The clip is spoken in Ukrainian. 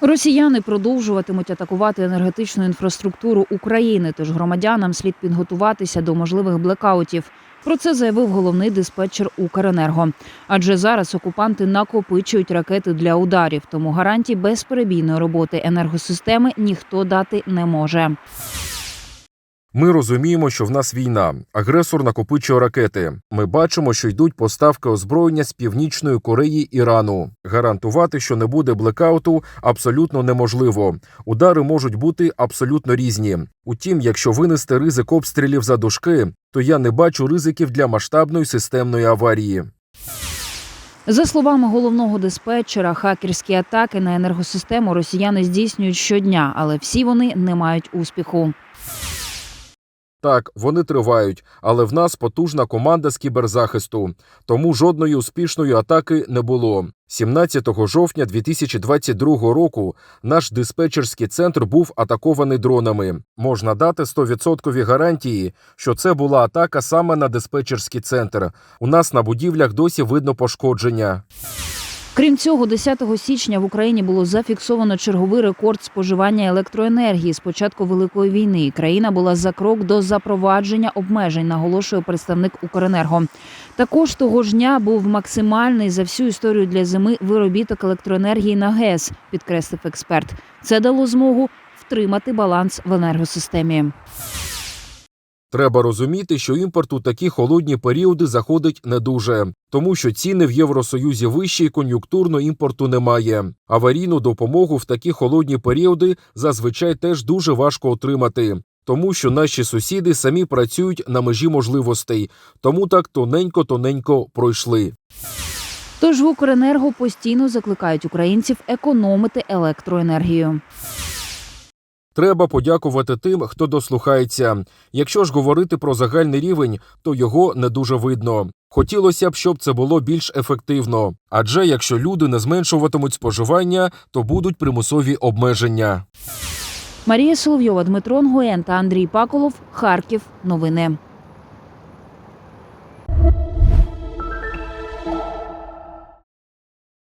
Росіяни продовжуватимуть атакувати енергетичну інфраструктуру України, тож громадянам слід підготуватися до можливих блекаутів. Про це заявив головний диспетчер Укренерго. Адже зараз окупанти накопичують ракети для ударів, тому гарантій безперебійної роботи енергосистеми ніхто дати не може. Ми розуміємо, що в нас війна. Агресор накопичує ракети. Ми бачимо, що йдуть поставки озброєння з північної Кореї Ірану. Гарантувати, що не буде блекауту, абсолютно неможливо. Удари можуть бути абсолютно різні. Утім, якщо винести ризик обстрілів за дужки, то я не бачу ризиків для масштабної системної аварії. За словами головного диспетчера, хакерські атаки на енергосистему росіяни здійснюють щодня, але всі вони не мають успіху. Так, вони тривають, але в нас потужна команда з кіберзахисту, тому жодної успішної атаки не було. 17 жовтня 2022 року наш диспетчерський центр був атакований дронами. Можна дати 100% гарантії, що це була атака саме на диспетчерський центр. У нас на будівлях досі видно пошкодження. Крім цього, 10 січня в Україні було зафіксовано черговий рекорд споживання електроенергії з початку великої війни. Країна була за крок до запровадження обмежень, наголошує представник Укренерго. Також того ж дня був максимальний за всю історію для зими виробіток електроенергії на ГЕС, підкреслив експерт. Це дало змогу втримати баланс в енергосистемі. Треба розуміти, що імпорт у такі холодні періоди заходить не дуже, тому що ціни в Євросоюзі вищі і кон'юнктурно імпорту немає. Аварійну допомогу в такі холодні періоди зазвичай теж дуже важко отримати. Тому що наші сусіди самі працюють на межі можливостей, тому так тоненько-тоненько пройшли. Тож в Укренерго постійно закликають українців економити електроенергію. Треба подякувати тим, хто дослухається. Якщо ж говорити про загальний рівень, то його не дуже видно. Хотілося б, щоб це було більш ефективно. Адже якщо люди не зменшуватимуть споживання, то будуть примусові обмеження. Марія Соловйова, Дмитро Нгуєн та Андрій Паколов. Харків. Новини.